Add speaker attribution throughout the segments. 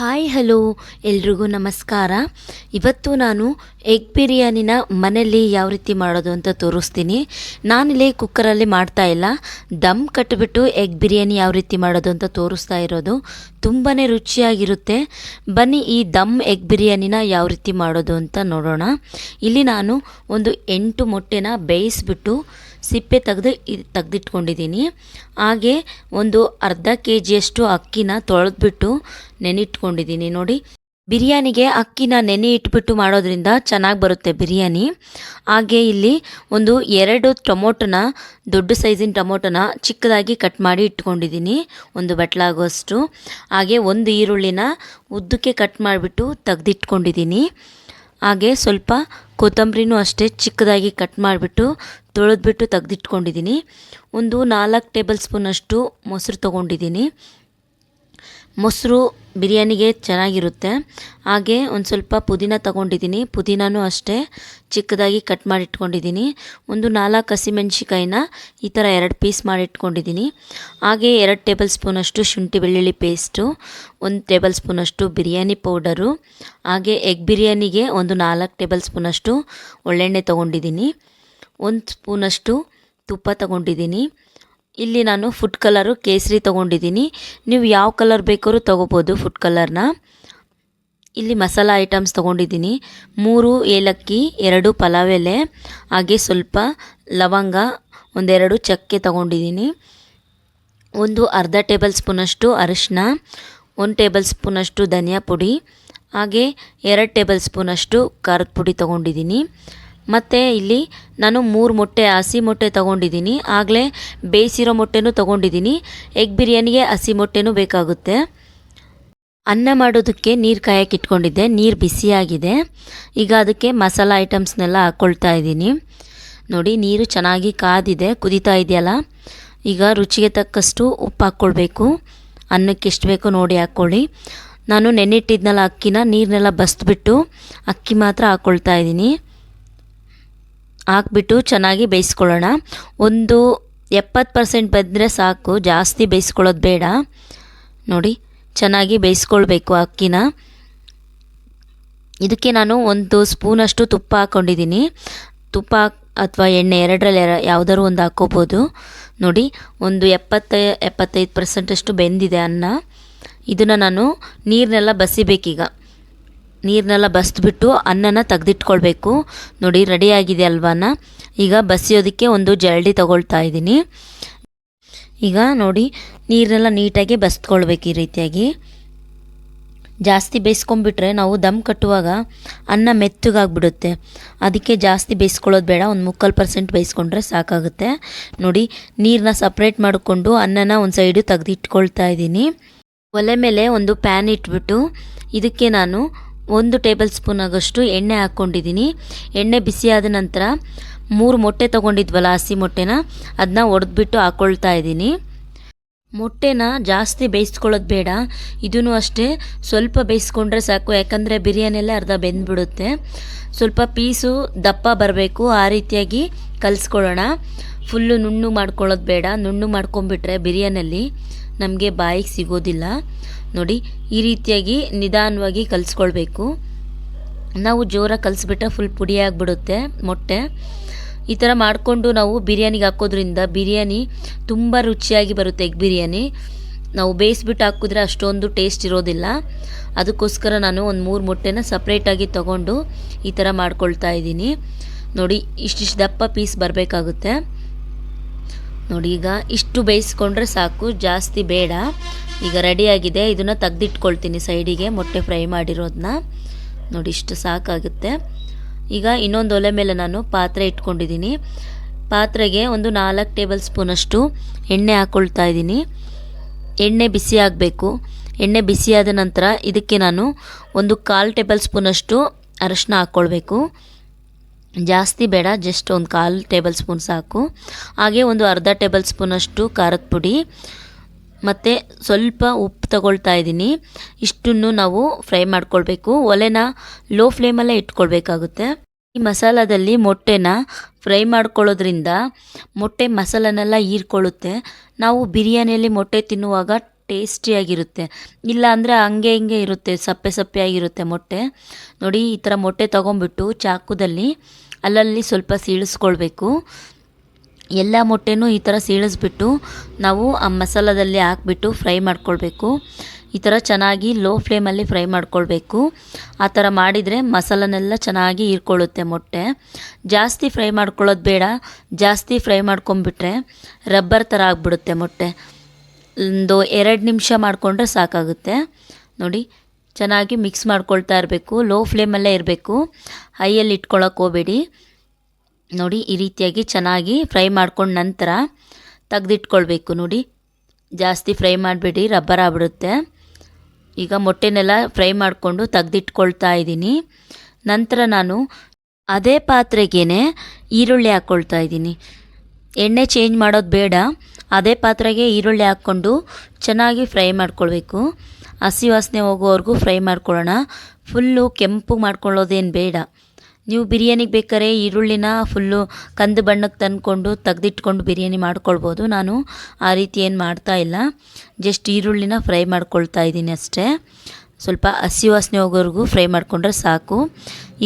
Speaker 1: Hi, hello. ಎಲ್ರಿಗೂ ನಮಸ್ಕಾರ. ಇವತ್ತು ನಾನು ಎಗ್ ಬಿರಿಯಾನಿನ ಮನೆಯಲ್ಲಿ ಯಾವ ರೀತಿ ಮಾಡೋದು ಅಂತ ತೋರಿಸ್ತೀನಿ. ನಾನಿಲ್ಲಿ ಕುಕ್ಕರಲ್ಲಿ ಮಾಡ್ತಾ ಇಲ್ಲ. ದಮ್ ಕಟ್ಟಿಬಿಟ್ಟು ಎಗ್ ಬಿರಿಯಾನಿ ಯಾವ ರೀತಿ ಮಾಡೋದು ಅಂತ ತೋರಿಸ್ತಾ ಇರೋದು. ತುಂಬಾ ರುಚಿಯಾಗಿರುತ್ತೆ. ಬನ್ನಿ ಈ ದಮ್ ಎಗ್ ಬಿರಿಯಾನಿನ ಯಾವ ರೀತಿ ಮಾಡೋದು ಅಂತ ನೋಡೋಣ. ಇಲ್ಲಿ ನಾನು ಒಂದು ಎಂಟು ಮೊಟ್ಟೆನ ಬೇಯಿಸ್ಬಿಟ್ಟು ಸಿಪ್ಪೆ ತೆಗೆದು ತೆಗೆದಿಟ್ಕೊಂಡಿದ್ದೀನಿ. ಹಾಗೆ ಒಂದು ಅರ್ಧ ಕೆ ಜಿಯಷ್ಟು ಅಕ್ಕಿನ ತೊಳೆದ್ಬಿಟ್ಟು ನೆನಿಟ್ಕೊಂಡಿದ್ದೀನಿ ನೋಡಿ. ಬಿರಿಯಾನಿಗೆ ಅಕ್ಕಿನ ನೆನೆ ಇಟ್ಬಿಟ್ಟು ಮಾಡೋದ್ರಿಂದ ಚೆನ್ನಾಗಿ ಬರುತ್ತೆ ಬಿರಿಯಾನಿ. ಹಾಗೆ ಇಲ್ಲಿ ಒಂದು ಎರಡು ಟೊಮೊಟೊನ, ದೊಡ್ಡ ಸೈಜಿನ ಟೊಮೊಟೊನ ಚಿಕ್ಕದಾಗಿ ಕಟ್ ಮಾಡಿ ಇಟ್ಕೊಂಡಿದ್ದೀನಿ ಒಂದು ಬಟ್ಲಾಗುವಷ್ಟು ಹಾಗೆ ಒಂದು ಈರುಳ್ಳಿನ ಉದ್ದಕ್ಕೆ ಕಟ್ ಮಾಡಿಬಿಟ್ಟು ತೆಗೆದಿಟ್ಕೊಂಡಿದ್ದೀನಿ. ಹಾಗೆ ಸ್ವಲ್ಪ ಕೊತ್ತಂಬರಿನೂ ಅಷ್ಟೇ ಚಿಕ್ಕದಾಗಿ ಕಟ್ ಮಾಡಿಬಿಟ್ಟು ತೊಳೆದ್ಬಿಟ್ಟು ತೆಗೆದಿಟ್ಕೊಂಡಿದ್ದೀನಿ. ಒಂದು ನಾಲ್ಕು ಟೇಬಲ್ ಸ್ಪೂನಷ್ಟು ಮೊಸರು ತೊಗೊಂಡಿದ್ದೀನಿ. ಮೊಸರು ಬಿರಿಯಾನಿಗೆ ಚೆನ್ನಾಗಿರುತ್ತೆ. ಹಾಗೆ ಒಂದು ಸ್ವಲ್ಪ ಪುದೀನ ತಗೊಂಡಿದ್ದೀನಿ. ಪುದೀನನೂ ಅಷ್ಟೇ. ಚಿಕ್ಕದಾಗಿ ಕಟ್ ಮಾಡಿಟ್ಕೊಂಡಿದ್ದೀನಿ. ಒಂದು ನಾಲ್ಕು ಹಸಿಮೆಣ್ಸಿಕಾಯಿನ ಈ ಥರ ಎರಡು ಪೀಸ್ ಮಾಡಿಟ್ಕೊಂಡಿದ್ದೀನಿ. ಹಾಗೆ ಎರಡು ಟೇಬಲ್ ಸ್ಪೂನಷ್ಟು ಶುಂಠಿ ಬೆಳ್ಳುಳ್ಳಿ ಪೇಸ್ಟು, ಒಂದು ಟೇಬಲ್ ಸ್ಪೂನಷ್ಟು ಬಿರಿಯಾನಿ ಪೌಡರು, ಹಾಗೆ ಎಗ್ ಬಿರಿಯಾನಿಗೆ ಒಂದು ನಾಲ್ಕು ಟೇಬಲ್ ಸ್ಪೂನಷ್ಟು ಒಳ್ಳೆಣ್ಣೆ ತೊಗೊಂಡಿದ್ದೀನಿ. ಒಂದು ಸ್ಪೂನಷ್ಟು ತುಪ್ಪ ತೊಗೊಂಡಿದ್ದೀನಿ. ಇಲ್ಲಿ ನಾನು ಫುಡ್ ಕಲರು ಕೇಸರಿ ತೊಗೊಂಡಿದ್ದೀನಿ. ನೀವು ಯಾವ ಕಲರ್ ಬೇಕಾದ್ರೂ ತೊಗೋಬೋದು ಫುಡ್ ಕಲರ್ನ ಇಲ್ಲಿ ಮಸಾಲ ಐಟಮ್ಸ್ ತೊಗೊಂಡಿದ್ದೀನಿ. ಮೂರು ಏಲಕ್ಕಿ, ಎರಡು ಪಲಾವ್ ಎಲೆ ಹಾಗೆ ಸ್ವಲ್ಪ ಲವಂಗ, ಒಂದೆರಡು ಚಕ್ಕೆ ತೊಗೊಂಡಿದ್ದೀನಿ. ಒಂದು ಅರ್ಧ ಟೇಬಲ್ ಸ್ಪೂನಷ್ಟು ಅರಿಶಿನ ಒಂದು ಟೇಬಲ್ ಸ್ಪೂನಷ್ಟು ಧನಿಯಾ ಪುಡಿ, ಹಾಗೆ ಎರಡು ಟೇಬಲ್ ಸ್ಪೂನಷ್ಟು ಖಾರದ ಪುಡಿ ತೊಗೊಂಡಿದ್ದೀನಿ. ಮತ್ತು ಇಲ್ಲಿ ನಾನು ಮೂರು ಮೊಟ್ಟೆ, ಹಸಿ ಮೊಟ್ಟೆ ತೊಗೊಂಡಿದ್ದೀನಿ. ಆಗಲೇ ಬೇಯಿಸಿರೋ ಮೊಟ್ಟೆನೂ ತೊಗೊಂಡಿದ್ದೀನಿ. ಎಗ್ ಬಿರಿಯಾನಿಗೆ ಹಸಿ ಮೊಟ್ಟೆನೂ ಬೇಕಾಗುತ್ತೆ. ಅನ್ನ ಮಾಡೋದಕ್ಕೆ ನೀರು ಕಾಯಕ್ಕೆ ಇಟ್ಕೊಂಡಿದ್ದೆ. ನೀರು ಬಿಸಿಯಾಗಿದೆ. ಈಗ ಅದಕ್ಕೆ ಮಸಾಲ ಐಟಮ್ಸ್ನೆಲ್ಲ ಹಾಕ್ಕೊಳ್ತಾ ಇದ್ದೀನಿ. ನೋಡಿ, ನೀರು ಚೆನ್ನಾಗಿ ಕಾದಿದೆ. ಕುದೀತಾ ಇದೆಯಲ್ಲ? ಈಗ ರುಚಿಗೆ ತಕ್ಕಷ್ಟು ಉಪ್ಪು ಹಾಕ್ಕೊಳ್ಬೇಕು ಅನ್ನಕ್ಕೆ ಎಷ್ಟು ಬೇಕೋ ನೋಡಿ ಹಾಕ್ಕೊಳ್ಳಿ. ನಾನು ನೆನ್ನಿಟ್ಟಿದ್ನಲ್ಲ ಅಕ್ಕಿನ ನೀರನ್ನೆಲ್ಲ ಬಸ್ದುಬಿಟ್ಟು ಅಕ್ಕಿ ಮಾತ್ರ ಹಾಕ್ಕೊಳ್ತಾ ಇದ್ದೀನಿ. ಹಾಕ್ಬಿಟ್ಟು ಚೆನ್ನಾಗಿ ಬೇಯಿಸ್ಕೊಳ್ಳೋಣ. ಒಂದು ಎಪ್ಪತ್ತು ಪರ್ಸೆಂಟ್ ಬಂದರೆ ಸಾಕು, ಜಾಸ್ತಿ ಬೇಯಿಸ್ಕೊಳ್ಳೋದು ಬೇಡ. ನೋಡಿ, ಚೆನ್ನಾಗಿ ಬೇಯಿಸ್ಕೊಳ್ಬೇಕು ಅಕ್ಕಿನ. ಇದಕ್ಕೆ ನಾನು ಒಂದು ಸ್ಪೂನಷ್ಟು ತುಪ್ಪ ಹಾಕ್ಕೊಂಡಿದ್ದೀನಿ ತುಪ್ಪ ಅಥವಾ ಎಣ್ಣೆ ಎರಡರಲ್ಲಿ ಯಾವುದಾದ್ರು ಒಂದು ಹಾಕ್ಕೋಬೋದು. ನೋಡಿ, ಒಂದು ಎಪ್ಪತ್ತ ಎಪ್ಪತ್ತೈದು ಪರ್ಸೆಂಟಷ್ಟು ಬೆಂದಿದೆ ಅನ್ನ. ಇದನ್ನು ನಾನು ನೀರನ್ನೆಲ್ಲ ಬಸಿಬೇಕೀಗ. ನೀರನ್ನೆಲ್ಲ ಬಸ್ದುಬಿಟ್ಟು ಅನ್ನನ ತೆಗೆದಿಟ್ಕೊಳ್ಬೇಕು. ನೋಡಿ, ರೆಡಿಯಾಗಿದೆ ಅಲ್ವಾನ? ಈಗ ಬಸಿಯೋದಕ್ಕೆ ಒಂದು ಜರಡಿ ತಗೊಳ್ತಾ ಇದ್ದೀನಿ. ಈಗ ನೋಡಿ ನೀರನ್ನೆಲ್ಲ ನೀಟಾಗಿ ಬಸ್ಕೊಳ್ಬೇಕು ಈ ರೀತಿಯಾಗಿ. ಜಾಸ್ತಿ ಬೇಯಿಸ್ಕೊಂಡ್ಬಿಟ್ರೆ ನಾವು ದಮ್ ಕಟ್ಟುವಾಗ ಅನ್ನ ಮೆತ್ತಗಾಗ್ಬಿಡುತ್ತೆ. ಅದಕ್ಕೆ ಜಾಸ್ತಿ ಬೇಯಿಸ್ಕೊಳ್ಳೋದು ಬೇಡ, ಒಂದು ಮುಕ್ಕಾಲು ಪರ್ಸೆಂಟ್ ಬೇಯಿಸ್ಕೊಂಡ್ರೆ ಸಾಕಾಗುತ್ತೆ. ನೋಡಿ ನೀರನ್ನ ಸಪ್ರೇಟ್ ಮಾಡಿಕೊಂಡು ಅನ್ನನ ಒಂದು ಸೈಡು ತೆಗೆದಿಟ್ಕೊಳ್ತಾ ಇದ್ದೀನಿ. ಒಲೆ ಮೇಲೆ ಒಂದು ಪ್ಯಾನ್ ಇಟ್ಬಿಟ್ಟು ಇದಕ್ಕೆ ನಾನು ಒಂದು ಟೇಬಲ್ ಸ್ಪೂನ್ ಆಗೋಷ್ಟು ಎಣ್ಣೆ ಹಾಕ್ಕೊಂಡಿದ್ದೀನಿ. ಎಣ್ಣೆ ಬಿಸಿಯಾದ ನಂತರ ಮೂರು ಮೊಟ್ಟೆ ತೊಗೊಂಡಿದ್ವಲ್ಲ ಹಸಿ ಮೊಟ್ಟೆನ ಅದನ್ನ ಒಡೆದ್ಬಿಟ್ಟು ಹಾಕ್ಕೊಳ್ತಾ ಇದ್ದೀನಿ. ಮೊಟ್ಟೆನ ಜಾಸ್ತಿ ಬೇಯಿಸ್ಕೊಳ್ಳೋದು ಬೇಡ. ಇದೂ ಅಷ್ಟೇ, ಸ್ವಲ್ಪ ಬೇಯಿಸ್ಕೊಂಡ್ರೆ ಸಾಕು, ಯಾಕಂದರೆ ಬಿರಿಯಾನಿಯಲ್ಲೇ ಅರ್ಧ ಬೆಂದ್ಬಿಡುತ್ತೆ. ಸ್ವಲ್ಪ ಪೀಸು, ದಪ್ಪ ಬರಬೇಕು, ಆ ರೀತಿಯಾಗಿ ಕಲಿಸ್ಕೊಳ್ಳೋಣ. ಫುಲ್ಲು ನುಣ್ಣು ಮಾಡ್ಕೊಳ್ಳೋದು ಬೇಡ. ನುಣ್ಣು ಮಾಡ್ಕೊಂಬಿಟ್ರೆ ಬಿರಿಯಾನಿಯಲ್ಲಿ ನಮಗೆ ಬಾಯಿಗೆ ಸಿಗೋದಿಲ್ಲ. ನೋಡಿ, ಈ ರೀತಿಯಾಗಿ ನಿಧಾನವಾಗಿ ಕಲಿಸ್ಕೊಳ್ಬೇಕು. ನಾವು ಜೋರಾಗಿ ಕಲಿಸ್ಬಿಟ್ರೆ ಫುಲ್ ಪುಡಿಯಾಗಿಬಿಡುತ್ತೆ ಮೊಟ್ಟೆ. ಈ ಥರ ಮಾಡಿಕೊಂಡು ನಾವು ಬಿರಿಯಾನಿಗೆ ಹಾಕೋದ್ರಿಂದ ಬಿರಿಯಾನಿ ತುಂಬ ರುಚಿಯಾಗಿ ಬರುತ್ತೆ ಎಗ್ ಬಿರಿಯಾನಿ. ನಾವು ಬೇಯಿಸ್ಬಿಟ್ಟು ಹಾಕಿದ್ರೆ ಅಷ್ಟೊಂದು ಟೇಸ್ಟ್ ಇರೋದಿಲ್ಲ. ಅದಕ್ಕೋಸ್ಕರ ನಾನು ಒಂದು ಮೂರು ಮೊಟ್ಟೆನ ಸಪ್ರೇಟಾಗಿ ತೊಗೊಂಡು ಈ ಥರ ಮಾಡ್ಕೊಳ್ತಾ ಇದ್ದೀನಿ. ನೋಡಿ ಇಷ್ಟಿಷ್ಟು ದಪ್ಪ ಪೀಸ್ ಬರಬೇಕಾಗುತ್ತೆ. ನೋಡಿ, ಈಗ ಇಷ್ಟು ಬೇಯಿಸ್ಕೊಂಡ್ರೆ ಸಾಕು, ಜಾಸ್ತಿ ಬೇಡ. ಈಗ ರೆಡಿಯಾಗಿದೆ. ಇದನ್ನು ತೆಗ್ದಿಟ್ಕೊಳ್ತೀನಿ ಸೈಡಿಗೆ. ಮೊಟ್ಟೆ ಫ್ರೈ ಮಾಡಿರೋದನ್ನ ನೋಡಿ, ಇಷ್ಟು ಸಾಕಾಗುತ್ತೆ. ಈಗ ಇನ್ನೊಂದು ಒಲೆ ಮೇಲೆ ನಾನು ಪಾತ್ರೆ ಇಟ್ಕೊಂಡಿದ್ದೀನಿ. ಪಾತ್ರೆಗೆ ಒಂದು ನಾಲ್ಕು ಟೇಬಲ್ ಸ್ಪೂನಷ್ಟು ಎಣ್ಣೆ ಹಾಕ್ಕೊಳ್ತಾ ಇದ್ದೀನಿ. ಎಣ್ಣೆ ಬಿಸಿ ಆಗಬೇಕು. ಎಣ್ಣೆ ಬಿಸಿಯಾದ ನಂತರ ಇದಕ್ಕೆ ನಾನು ಒಂದು ಕಾಲು ಟೇಬಲ್ ಸ್ಪೂನಷ್ಟು ಅರಶಿನ ಹಾಕ್ಕೊಳ್ಬೇಕು ಜಾಸ್ತಿ ಬೇಡ, ಜಸ್ಟ್ ಒಂದು ಕಾಲು ಟೇಬಲ್ ಸ್ಪೂನ್ ಸಾಕು. ಹಾಗೆ ಒಂದು ಅರ್ಧ ಟೇಬಲ್ ಸ್ಪೂನಷ್ಟು ಖಾರದ ಪುಡಿ. ಮತ್ತು ಸ್ವಲ್ಪ ಉಪ್ಪು ತಗೊಳ್ತಾ ಇದ್ದೀನಿ. ಇಷ್ಟನ್ನು ನಾವು ಫ್ರೈ ಮಾಡ್ಕೊಳ್ಬೇಕು. ಒಲೆನ ಲೋ ಫ್ಲೇಮಲ್ಲೇ ಇಟ್ಕೊಳ್ಬೇಕಾಗುತ್ತೆ. ಈ ಮಸಾಲದಲ್ಲಿ ಮೊಟ್ಟೆನ ಫ್ರೈ ಮಾಡ್ಕೊಳ್ಳೋದ್ರಿಂದ ಮೊಟ್ಟೆ ಮಸಾಲನೆಲ್ಲ ಹೀರ್ಕೊಳ್ಳುತ್ತೆ. ನಾವು ಬಿರಿಯಾನಿಯಲ್ಲಿ ಮೊಟ್ಟೆ ತಿನ್ನುವಾಗ ಟೇಸ್ಟಿಯಾಗಿರುತ್ತೆ ಇಲ್ಲ ಅಂದರೆ ಹಂಗೆ ಹಿಂಗೆ ಇರುತ್ತೆ, ಸಪ್ಪೆ ಸಪ್ಪೆ ಆಗಿರುತ್ತೆ ಮೊಟ್ಟೆ. ನೋಡಿ, ಈ ಥರ ಮೊಟ್ಟೆ ತೊಗೊಂಬಿಟ್ಟು ಚಾಕುದಲ್ಲಿ ಅಲ್ಲಲ್ಲಿ ಸ್ವಲ್ಪ ಸೀಳಿಸ್ಕೊಳ್ಬೇಕು. ಎಲ್ಲ ಮೊಟ್ಟೆನೂ ಈ ಥರ ಸೀಳಿಸ್ಬಿಟ್ಟು ನಾವು ಆ ಮಸಾಲದಲ್ಲಿ ಹಾಕ್ಬಿಟ್ಟು ಫ್ರೈ ಮಾಡ್ಕೊಳ್ಬೇಕು. ಈ ಥರ ಚೆನ್ನಾಗಿ ಲೋ ಫ್ಲೇಮಲ್ಲಿ ಫ್ರೈ ಮಾಡ್ಕೊಳ್ಬೇಕು. ಆ ಥರ ಮಾಡಿದರೆ ಮಸಾಲನೆಲ್ಲ ಚೆನ್ನಾಗಿ ಹೀರ್ಕೊಳ್ಳುತ್ತೆ ಮೊಟ್ಟೆ. ಜಾಸ್ತಿ ಫ್ರೈ ಮಾಡ್ಕೊಳ್ಳೋದು ಬೇಡ. ಜಾಸ್ತಿ ಫ್ರೈ ಮಾಡ್ಕೊಂಬಿಟ್ರೆ ರಬ್ಬರ್ ಥರ ಆಗಿಬಿಡುತ್ತೆ ಮೊಟ್ಟೆ. ಒಂದು ಎರಡು ನಿಮಿಷ ಮಾಡಿಕೊಂಡ್ರೆ ಸಾಕಾಗುತ್ತೆ. ನೋಡಿ, ಚೆನ್ನಾಗಿ ಮಿಕ್ಸ್ ಮಾಡ್ಕೊಳ್ತಾ ಇರಬೇಕು. ಲೋ ಫ್ಲೇಮಲ್ಲೇ ಇರಬೇಕು. ಹೈಯಲ್ಲಿ ಇಟ್ಕೊಳ್ಳೋಕೆ ಹೋಗಬೇಡಿ. ನೋಡಿ, ಈ ರೀತಿಯಾಗಿ ಚೆನ್ನಾಗಿ ಫ್ರೈ ಮಾಡ್ಕೊಂಡ ನಂತರ ತೆಗೆದಿಟ್ಕೊಳ್ಬೇಕು ನೋಡಿ. ಜಾಸ್ತಿ ಫ್ರೈ ಮಾಡಬೇಡಿ, ರಬ್ಬರ್ ಆಗ್ಬಿಡುತ್ತೆ. ಈಗ ಮೊಟ್ಟೆನೆಲ್ಲ ಫ್ರೈ ಮಾಡಿಕೊಂಡು ತೆಗೆದಿಟ್ಕೊಳ್ತಾ ಇದ್ದೀನಿ. ನಂತರ ನಾನು ಅದೇ ಪಾತ್ರೆಗೇ ಈರುಳ್ಳಿ ಹಾಕ್ಕೊಳ್ತಾ ಇದ್ದೀನಿ. ಎಣ್ಣೆ ಚೇಂಜ್ ಮಾಡೋದು ಬೇಡ, ಅದೇ ಪಾತ್ರೆಗೆ ಈರುಳ್ಳಿ ಹಾಕ್ಕೊಂಡು ಚೆನ್ನಾಗಿ ಫ್ರೈ ಮಾಡ್ಕೊಳ್ಬೇಕು. ಹಸಿ ವಾಸನೆ ಹೋಗೋವರೆಗೂ ಫ್ರೈ ಮಾಡ್ಕೊಳ್ಳೋಣ. ಫುಲ್ಲು ಕೆಂಪು ಮಾಡ್ಕೊಳ್ಳೋದೇನು ಬೇಡ. ನೀವು ಬಿರಿಯಾನಿಗೆ ಬೇಕಾದ್ರೆ ಈರುಳ್ಳಿನ ಫುಲ್ಲು ಕಂದು ಬಣ್ಣಕ್ಕೆ ತಂದ್ಕೊಂಡು ತೆಗ್ದಿಟ್ಕೊಂಡು ಬಿರಿಯಾನಿ ಮಾಡ್ಕೊಳ್ಬೋದು. ನಾನು ಆ ರೀತಿ ಏನು ಮಾಡ್ತಾ ಇಲ್ಲ. ಜಸ್ಟ್ ಈರುಳ್ಳಿನ ಫ್ರೈ ಮಾಡ್ಕೊಳ್ತಾ ಇದ್ದೀನಿ ಅಷ್ಟೇ. ಸ್ವಲ್ಪ ಹಸಿ ವಾಸನೆ ಹೋಗೋವರೆಗೂ ಫ್ರೈ ಮಾಡಿಕೊಂಡ್ರೆ ಸಾಕು.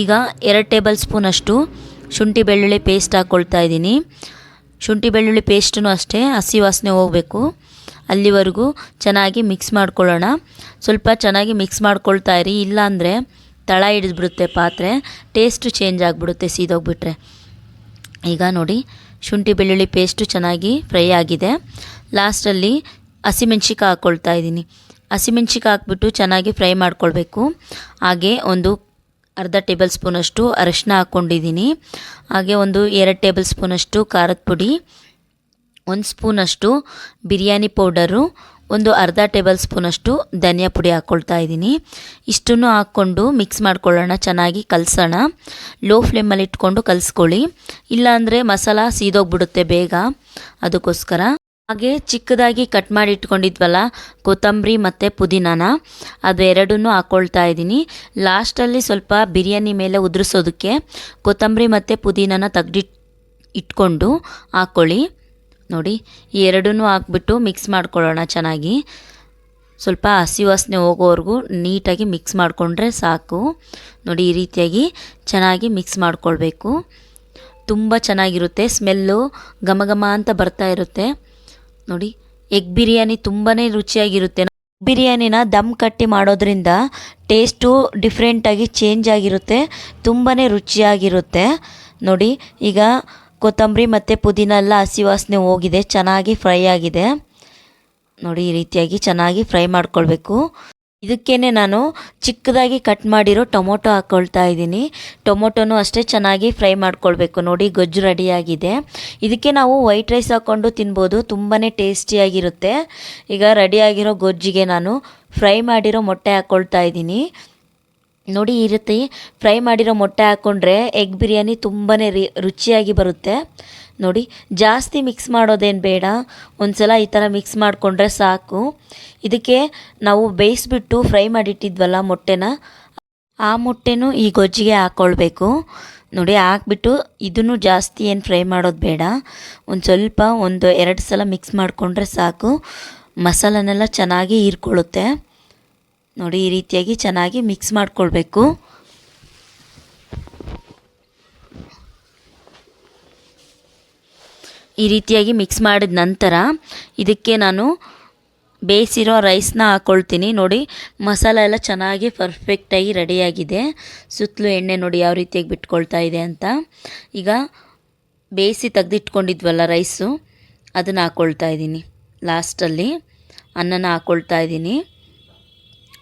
Speaker 1: ಈಗ ಎರಡು ಟೇಬಲ್ ಸ್ಪೂನಷ್ಟು ಶುಂಠಿ ಬೆಳ್ಳುಳ್ಳಿ ಪೇಸ್ಟ್ ಹಾಕ್ಕೊಳ್ತಾ ಇದ್ದೀನಿ. ಶುಂಠಿ ಬೆಳ್ಳುಳ್ಳಿ ಪೇಸ್ಟೂ ಅಷ್ಟೇ, ಹಸಿ ವಾಸನೆ ಹೋಗಬೇಕು. ಅಲ್ಲಿವರೆಗೂ ಚೆನ್ನಾಗಿ ಮಿಕ್ಸ್ ಮಾಡ್ಕೊಳ್ಳೋಣ. ಸ್ವಲ್ಪ ಚೆನ್ನಾಗಿ ಮಿಕ್ಸ್ ಮಾಡ್ಕೊಳ್ತಾ ಇರಿ. ಇಲ್ಲಾಂದರೆ ತಳ ಹಿಡಿದ್ಬಿಡುತ್ತೆ ಪಾತ್ರೆ ಟೇಸ್ಟು ಚೇಂಜ್ ಆಗಿಬಿಡುತ್ತೆ ಸೀದೋಗ್ಬಿಟ್ರೆ. ಈಗ ನೋಡಿ, ಶುಂಠಿ ಬೆಳ್ಳುಳ್ಳಿ ಪೇಸ್ಟು ಚೆನ್ನಾಗಿ ಫ್ರೈ ಆಗಿದೆ. ಲಾಸ್ಟಲ್ಲಿ ಹಸಿಮೆಣ್ಸಿಕಾಯಿ ಹಾಕ್ಕೊಳ್ತಾ ಇದ್ದೀನಿ. ಹಸಿಮೆಣ್ಸಿಕಾಯಿ ಹಾಕ್ಬಿಟ್ಟು ಚೆನ್ನಾಗಿ ಫ್ರೈ ಮಾಡ್ಕೊಳ್ಬೇಕು. ಹಾಗೆ ಒಂದು ಅರ್ಧ ಟೇಬಲ್ ಸ್ಪೂನಷ್ಟು ಅರಶಿನ ಹಾಕ್ಕೊಂಡಿದ್ದೀನಿ. ಹಾಗೆ ಒಂದು ಎರಡು ಟೇಬಲ್ ಸ್ಪೂನಷ್ಟು ಖಾರದ ಪುಡಿ, ಒಂದು ಸ್ಪೂನಷ್ಟು ಬಿರಿಯಾನಿ ಪೌಡರು ಒಂದು ಅರ್ಧ ಟೇಬಲ್ ಸ್ಪೂನಷ್ಟು ಧನಿಯಾ ಪುಡಿ ಹಾಕ್ಕೊಳ್ತಾ ಇದ್ದೀನಿ. ಇಷ್ಟನ್ನು ಹಾಕ್ಕೊಂಡು ಮಿಕ್ಸ್ ಮಾಡ್ಕೊಳ್ಳೋಣ, ಚೆನ್ನಾಗಿ ಕಲಸೋಣ. ಲೋ ಫ್ಲೇಮಲ್ಲಿ ಇಟ್ಕೊಂಡು ಕಲಿಸ್ಕೊಳ್ಳಿ. ಇಲ್ಲಾಂದರೆ ಮಸಾಲ ಸೀದೋಗ್ಬಿಡುತ್ತೆ ಬೇಗ. ಅದಕ್ಕೋಸ್ಕರ. ಹಾಗೆ ಚಿಕ್ಕದಾಗಿ ಕಟ್ ಮಾಡಿ ಇಟ್ಕೊಂಡಿದ್ವಲ್ಲ, ಕೊತ್ತಂಬರಿ ಮತ್ತು ಪುದೀನಾನ ಅದು ಎರಡನ್ನೂ ಹಾಕ್ಕೊಳ್ತಾ ಇದ್ದೀನಿ. ಲಾಸ್ಟಲ್ಲಿ ಸ್ವಲ್ಪ ಬಿರಿಯಾನಿ ಮೇಲೆ ಉದುರಿಸೋದಕ್ಕೆ ಕೊತ್ತಂಬರಿ ಮತ್ತು ಪುದೀನಾನ ತೆಗ್ದಿಟ್, ಇಟ್ಕೊಂಡು ಹಾಕ್ಕೊಳ್ಳಿ ನೋಡಿ, ಈ ಎರಡನ್ನೂ ಹಾಕ್ಬಿಟ್ಟು ಮಿಕ್ಸ್ ಮಾಡ್ಕೊಳ್ಳೋಣ ಚೆನ್ನಾಗಿ. ಸ್ವಲ್ಪ ಹಸಿ ವಾಸನೆ ಹೋಗೋವರೆಗೂ ನೀಟಾಗಿ ಮಿಕ್ಸ್ ಮಾಡಿಕೊಂಡ್ರೆ ಸಾಕು. ನೋಡಿ, ಈ ರೀತಿಯಾಗಿ ಚೆನ್ನಾಗಿ ಮಿಕ್ಸ್ ಮಾಡಿಕೊಳ್ಬೇಕು. ತುಂಬ ಚೆನ್ನಾಗಿರುತ್ತೆ, ಸ್ಮೆಲ್ಲು ಘಮ ಘಮ ಅಂತ ಬರ್ತಾ ಇರುತ್ತೆ. ನೋಡಿ, ಎಗ್ ಬಿರಿಯಾನಿ ತುಂಬಾ ರುಚಿಯಾಗಿರುತ್ತೆ. ಬಿರಿಯಾನಿನ ದಮ್ ಕಟ್ಟಿ ಮಾಡೋದ್ರಿಂದ ಟೇಸ್ಟು ಡಿಫ್ರೆಂಟಾಗಿ ಚೇಂಜ್ ಆಗಿರುತ್ತೆ ತುಂಬಾ ರುಚಿಯಾಗಿರುತ್ತೆ. ನೋಡಿ, ಈಗ ಕೊತ್ತಂಬರಿ ಮತ್ತು ಪುದೀನ ಎಲ್ಲ ಹಸಿ ವಾಸನೆ ಹೋಗಿದೆ, ಚೆನ್ನಾಗಿ ಫ್ರೈ ಆಗಿದೆ. ನೋಡಿ, ಈ ರೀತಿಯಾಗಿ ಚೆನ್ನಾಗಿ ಫ್ರೈ ಮಾಡ್ಕೊಳ್ಬೇಕು. ಇದಕ್ಕೇ ನಾನು ಚಿಕ್ಕದಾಗಿ ಕಟ್ ಮಾಡಿರೋ ಟೊಮೊಟೊ ಹಾಕ್ಕೊಳ್ತಾ ಇದ್ದೀನಿ. ಟೊಮೊಟೊನೂ ಅಷ್ಟೇ ಚೆನ್ನಾಗಿ ಫ್ರೈ ಮಾಡ್ಕೊಳ್ಬೇಕು. ನೋಡಿ, ಗೊಜ್ಜು ರೆಡಿಯಾಗಿದೆ ಇದಕ್ಕೆ ನಾವು ವೈಟ್ ರೈಸ್ ಹಾಕ್ಕೊಂಡು ತಿನ್ಬೋದು. ತುಂಬಾ ಟೇಸ್ಟಿಯಾಗಿರುತ್ತೆ ಈಗ ರೆಡಿಯಾಗಿರೋ ಗೊಜ್ಜಿಗೆ ನಾನು ಫ್ರೈ ಮಾಡಿರೋ ಮೊಟ್ಟೆ ಹಾಕ್ಕೊಳ್ತಾ ಇದ್ದೀನಿ. ನೋಡಿ ಈ ರೀತಿ ಫ್ರೈ ಮಾಡಿರೋ ಮೊಟ್ಟೆ ಹಾಕ್ಕೊಂಡ್ರೆ ಎಗ್ ಬಿರಿಯಾನಿ ತುಂಬಾ ರಿ ರುಚಿಯಾಗಿ ಬರುತ್ತೆ. ನೋಡಿ, ಜಾಸ್ತಿ ಮಿಕ್ಸ್ ಮಾಡೋದೇನು ಬೇಡ. ಒಂದು ಸಲ ಈ ಥರ ಮಿಕ್ಸ್ ಮಾಡಿಕೊಂಡ್ರೆ ಸಾಕು. ಇದಕ್ಕೆ ನಾವು ಬೇಯಿಸ್ಬಿಟ್ಟು ಫ್ರೈ ಮಾಡಿಟ್ಟಿದ್ವಲ್ಲ ಮೊಟ್ಟೆನ, ಆ ಮೊಟ್ಟೆನೂ ಈ ಗೊಜ್ಜಿಗೆ ಹಾಕ್ಕೊಳ್ಬೇಕು ನೋಡಿ, ಹಾಕ್ಬಿಟ್ಟು ಇದನ್ನು ಜಾಸ್ತಿ ಏನು ಫ್ರೈ ಮಾಡೋದು ಬೇಡ. ಒಂದು ಸ್ವಲ್ಪ, ಒಂದು ಎರಡು ಸಲ ಮಿಕ್ಸ್ ಮಾಡಿಕೊಂಡ್ರೆ ಸಾಕು. ಮಸಾಲನೆಲ್ಲ ಚೆನ್ನಾಗಿ ಹೀರ್ಕೊಳ್ಳುತ್ತೆ. ನೋಡಿ, ಈ ರೀತಿಯಾಗಿ ಚೆನ್ನಾಗಿ ಮಿಕ್ಸ್ ಮಾಡ್ಕೊಳ್ಬೇಕು. ಈ ರೀತಿಯಾಗಿ ಮಿಕ್ಸ್ ಮಾಡಿದ ನಂತರ ಇದಕ್ಕೆ ನಾನು ಬೇಯಿಸಿರೋ ರೈಸ್ನ ಹಾಕ್ಕೊಳ್ತೀನಿ ನೋಡಿ, ಮಸಾಲ ಎಲ್ಲ ಚೆನ್ನಾಗಿ ಪರ್ಫೆಕ್ಟಾಗಿ ರೆಡಿಯಾಗಿದೆ ಸುತ್ತಲೂ ಎಣ್ಣೆ ನೋಡಿ ಯಾವ ರೀತಿಯಾಗಿ ಬಿಟ್ಕೊಳ್ತಾ ಇದೆ ಅಂತ. ಈಗ ಬೇಯಿಸಿ ತೆಗೆದಿಟ್ಕೊಂಡಿದ್ವಲ್ಲ ರೈಸು, ಅದನ್ನು ಹಾಕ್ಕೊಳ್ತಾ ಇದ್ದೀನಿ. ಲಾಸ್ಟಲ್ಲಿ ಅನ್ನನ ಹಾಕ್ಕೊಳ್ತಾ ಇದ್ದೀನಿ.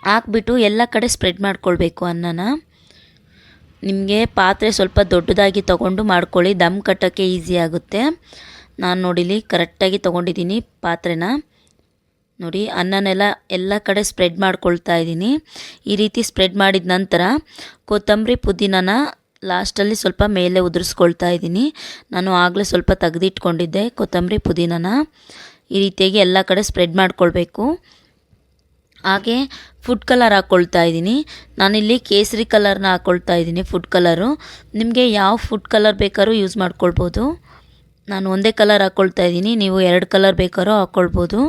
Speaker 1: ಹಾಕ್ಬಿಟ್ಟು ಎಲ್ಲ ಕಡೆ ಸ್ಪ್ರೆಡ್ ಮಾಡ್ಕೊಳ್ಬೇಕು ಅನ್ನನ. ನಿಮಗೆ ಪಾತ್ರೆ ಸ್ವಲ್ಪ ದೊಡ್ಡದಾಗಿ ತೊಗೊಂಡು ಮಾಡ್ಕೊಳ್ಳಿ. ದಮ್ ಕಟ್ಟೋಕ್ಕೆ ಈಸಿ ಆಗುತ್ತೆ. ನಾನು ನೋಡಿಲಿ ಕರೆಕ್ಟಾಗಿ ತೊಗೊಂಡಿದ್ದೀನಿ ಪಾತ್ರೆನ. ನೋಡಿ, ಅನ್ನನೆಲ್ಲ ಎಲ್ಲ ಕಡೆ ಸ್ಪ್ರೆಡ್ ಮಾಡ್ಕೊಳ್ತಾ ಇದ್ದೀನಿ. ಈ ರೀತಿ ಸ್ಪ್ರೆಡ್ ಮಾಡಿದ ನಂತರ ಕೊತ್ತಂಬರಿ ಪುದೀನನ ಲಾಸ್ಟಲ್ಲಿ ಸ್ವಲ್ಪ ಮೇಲೆ ಉದುರಿಸ್ಕೊಳ್ತಾ ಇದ್ದೀನಿ. ನಾನು ಆಗಲೇ ಸ್ವಲ್ಪ ತೆಗೆದಿಟ್ಕೊಂಡಿದ್ದೆ ಕೊತ್ತಂಬರಿ ಪುದೀನನ. ಈ ರೀತಿಯಾಗಿ ಎಲ್ಲ ಕಡೆ ಸ್ಪ್ರೆಡ್ ಮಾಡ್ಕೊಳ್ಬೇಕು. ಹಾಗೆ ಫುಡ್ ಕಲರ್ ಹಾಕ್ಕೊಳ್ತಾ ಇದ್ದೀನಿ. ನಾನಿಲ್ಲಿ ಕೇಸರಿ ಕಲರ್ನ ಹಾಕ್ಕೊಳ್ತಾ ಇದ್ದೀನಿ ಫುಡ್ ಕಲರು ನಿಮಗೆ ಯಾವ ಫುಡ್ ಕಲರ್ ಬೇಕಾದ್ರೂ ಯೂಸ್ ಮಾಡ್ಕೊಳ್ಬೋದು. ನಾನು ಒಂದೇ ಕಲರ್ ಹಾಕ್ಕೊಳ್ತಾ ಇದ್ದೀನಿ, ನೀವು ಎರಡು ಕಲರ್ ಬೇಕಾದ್ರೂ ಹಾಕ್ಕೊಳ್ಬೋದು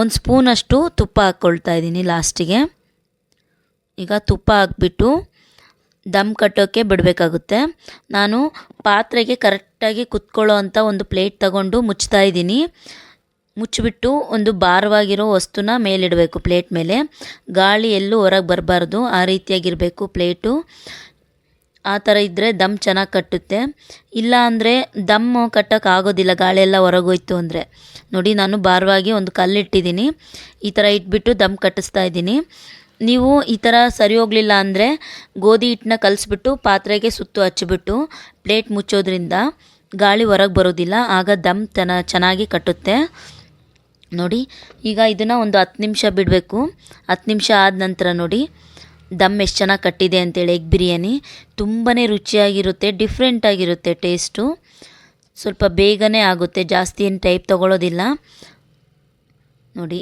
Speaker 1: ಒಂದು ಸ್ಪೂನಷ್ಟು ತುಪ್ಪ ಹಾಕ್ಕೊಳ್ತಾ ಇದ್ದೀನಿ ಲಾಸ್ಟಿಗೆ ಈಗ ತುಪ್ಪ ಹಾಕ್ಬಿಟ್ಟು ದಮ್ ಕಟ್ಟೋಕ್ಕೆ ಬಿಡಬೇಕಾಗುತ್ತೆ. ನಾನು ಪಾತ್ರೆಗೆ ಕರೆಕ್ಟಾಗಿ ಕುತ್ಕೊಳ್ಳೋ ಅಂಥ ಒಂದು ಪ್ಲೇಟ್ ತಗೊಂಡು ಮುಚ್ತಾ ಇದ್ದೀನಿ. ಮುಚ್ಚಿಬಿಟ್ಟು ಒಂದು ಭಾರವಾಗಿರೋ ವಸ್ತುನ ಮೇಲಿಡಬೇಕು ಪ್ಲೇಟ್ ಮೇಲೆ. ಗಾಳಿ ಎಲ್ಲೂ ಹೊರಗೆ ಬರಬಾರ್ದು. ಆ ರೀತಿಯಾಗಿರಬೇಕು ಪ್ಲೇಟು. ಆ ಥರ ಇದ್ದರೆ ದಮ್ ಚೆನ್ನಾಗಿ ಕಟ್ಟುತ್ತೆ. ಇಲ್ಲ ಅಂದರೆ ದಮ್ ಕಟ್ಟೋಕೆ ಆಗೋದಿಲ್ಲ ಗಾಳಿ ಎಲ್ಲ ಹೊರಗೋಯ್ತು ಅಂದರೆ. ನೋಡಿ, ನಾನು ಭಾರವಾಗಿ ಒಂದು ಕಲ್ಲಿಟ್ಟಿದ್ದೀನಿ. ಈ ಥರ ಇಟ್ಬಿಟ್ಟು ದಮ್ ಕಟ್ಟಿಸ್ತಾ ಇದ್ದೀನಿ. ನೀವು ಈ ಥರ ಸರಿ ಹೋಗಲಿಲ್ಲ ಅಂದರೆ ಗೋಧಿ ಹಿಟ್ಟನ್ನ ಕಲಿಸ್ಬಿಟ್ಟು ಪಾತ್ರೆಗೆ ಸುತ್ತು ಹಚ್ಚಿಬಿಟ್ಟು ಪ್ಲೇಟ್ ಮುಚ್ಚೋದ್ರಿಂದ ಗಾಳಿ ಹೊರಗೆ ಬರೋದಿಲ್ಲ. ಆಗ ದಮ್ ತನ ಚೆನ್ನಾಗಿ ಕಟ್ಟುತ್ತೆ. ನೋಡಿ, ಈಗ ಇದನ್ನು ಒಂದು ಹತ್ತು ನಿಮಿಷ ಬಿಡಬೇಕು. ಹತ್ತು ನಿಮಿಷ ಆದ ನಂತರ ನೋಡಿ, ದಮ್ ಎಷ್ಟು ಚೆನ್ನಾಗಿ ಕಟ್ಟಿದೆ ಅಂತೇಳಿ ಎಗ್ ಬಿರಿಯಾನಿ. ತುಂಬಾ ರುಚಿಯಾಗಿರುತ್ತೆ ಡಿಫ್ರೆಂಟಾಗಿರುತ್ತೆ ಟೇಸ್ಟು ಸ್ವಲ್ಪ ಬೇಗನೆ ಆಗುತ್ತೆ, ಜಾಸ್ತಿ ಏನು ಟೈಪ್ ತೊಗೊಳೋದಿಲ್ಲ. ನೋಡಿ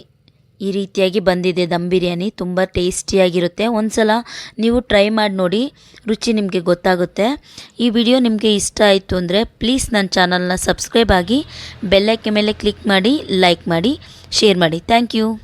Speaker 1: ಈ ರೀತಿಯಾಗಿ ಬಂದಿದೆ ದಮ್ ಬಿರಿಯಾನಿ. ತುಂಬ ಟೇಸ್ಟಿಯಾಗಿರುತ್ತೆ. ಒಂದು ಸಲ ನೀವು ಟ್ರೈ ಮಾಡಿ ನೋಡಿ, ರುಚಿ ನಿಮಗೆ ಗೊತ್ತಾಗುತ್ತೆ. ಈ ವಿಡಿಯೋ ನಿಮಗೆ ಇಷ್ಟ ಆಯಿತು ಅಂದರೆ ಪ್ಲೀಸ್ ನನ್ನ ಚಾನಲ್ನ ಸಬ್ಸ್ಕ್ರೈಬ್ ಆಗಿ ಬೆಲ್ಲಕ್ಕೆ ಮೇಲೆ ಕ್ಲಿಕ್ ಮಾಡಿ, ಲೈಕ್ ಮಾಡಿ, ಶೇರ್ ಮಾಡಿ. Thank you.